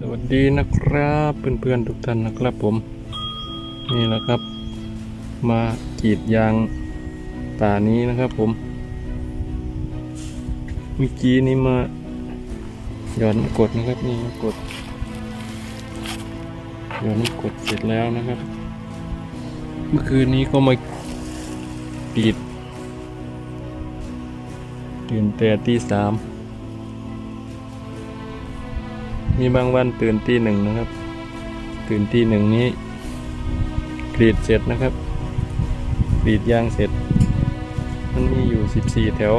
สวัสดีนะครับเพื่อนๆทุกท่านนะครับผม นี่แหละครับ มากรีดยางป่านี้นะครับผม เมื่อกี้นี้มาหย่อนกดนะครับนี่กดหย่อนกดเสร็จแล้วนะครับ เมื่อคืนนี้ก็มากีดตื่นแต่ตีสาม มีบางวันตื่นตีหนึ่งนะครับ ตื่นตีหนึ่งนี้กรีดเสร็จนะครับกรีดยางเสร็จ มันมีอยู่สิบสี่แถว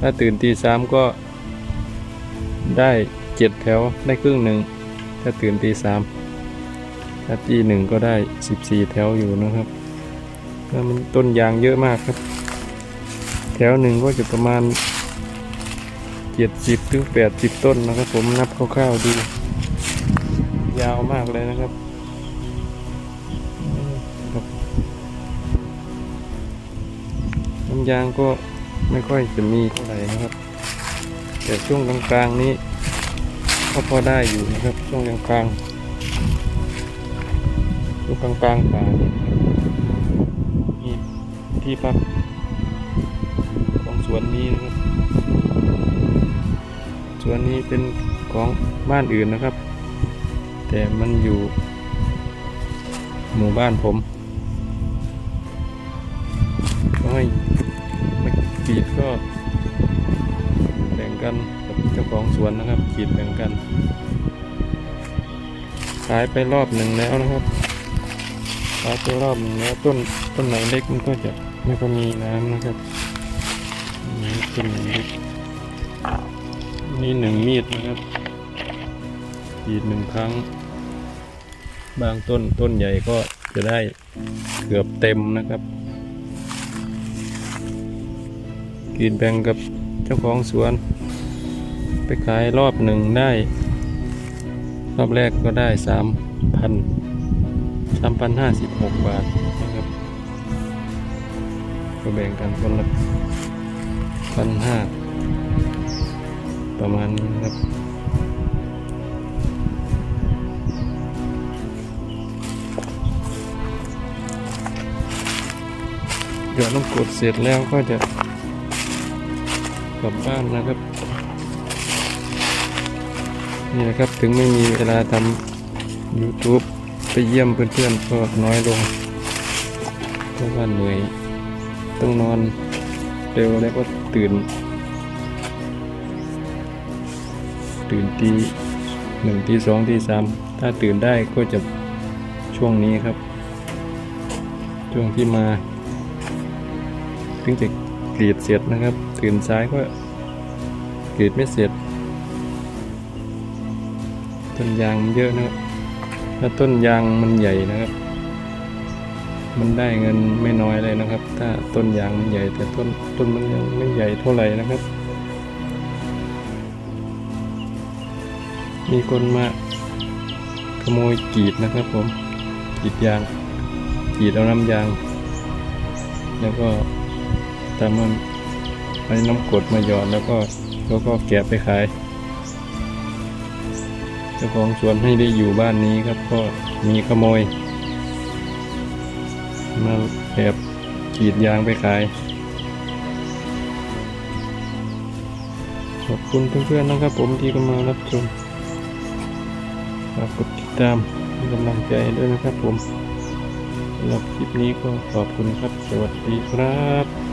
ถ้าตื่นตีสามก็ได้เจ็ดแถวได้ครึ่งหนึ่ง ถ้าตื่นตีสามถ้าตีหนึ่งก็ได้สิบสี่แถวอยู่นะครับแล้วมันต้นยางเยอะมากครับ แถวหนึ่งก็จะประมาณ เจ็ดสิบถึงแปดสิบต้นนะครับ ผมนับคร่าวๆดู ยาวมากเลยนะครับน้ำยางก็ไม่ค่อยจะมีเท่าไหร่นะครับ แต่ช่วงกลางๆนี้ก็พอได้อยู่นะครับ ช่วงกลางๆช่วงกลางๆป่านี่นะครับนี่ที่พักของสวนนี้นะครับ ส่วนนี้เป็นของบ้านอื่นนะครับ แต่มันอยู่ หมู่บ้านผมก็ให้ไม่กรีดก็แบ่งกันกับเจ้าของสวนนะครับกีดแบ่งกัน ขายไปรอบหนึ่งแล้วนะครับขายไปรอบหนึ่งแล้วต้นต้นไหนเล็กมันก็จะไม่ค่อยมีน้ำนะครับนี่ต้นไหนเล็ก นี่หนึ่งมีดนะครับกรีดหนึ่งครั้ง บางต้นต้นใหญ่ก็จะได้เกือบเต็มนะครับกรีดแบ่งกับเจ้าของสวน ไปขายรอบหนึ่งได้ รอบแรกก็ได้สามพันสามพันห้าสิบหกบาทนะครับ ก็แบ่งกันคนละพันห้า ประมาณนี้นะครับเดี๋ยวน้ำกดเสร็จแล้วก็จะกลับบ้านนะครับ นี่นะครับถึงไม่มีเวลาทำ YouTube ไปเยี่ยมเพื่อนๆก็น้อยลงเพราะว่าเหนื่อย ต้องนอนเร็วแล้วก็ตื่น ตื่นตีหนึ่งตีสองตีสามถ้าตื่นได้ก็จะช่วงนี้ครับ ช่วงที่มาถึงจะกรีดเสร็จนะครับ ตื่นสายก็กรีดไม่เสร็จต้นยางมันเยอะนะครับถ้าต้นยางมันใหญ่นะครับ มันได้เงินไม่น้อยเลยนะครับ ถ้าต้นยางมันใหญ่แต่ต้นต้นมันยังไม่ใหญ่เท่าไหร่นะครับ มีคนมาขโมยกีดนะครับผมกีดยางกีดเอาน้ำยาง แล้วก็ทำมันใช้น้ำกดมาหยอดแล้วก็แล้วก็แกะไปขายเจ้าของสวนให้ได้อยู่บ้านนี้ครับ ก็มีขโมยมาแอบกีดยางไปขายขอบคุณเพื่อนๆนะครับผมที่เข้ามารับชมากกดติดตามเป็นกำลังใจด้วยนะครับผมสำหรับคลิปนี้ก็ขอบคุณครับ สวัสดีครับ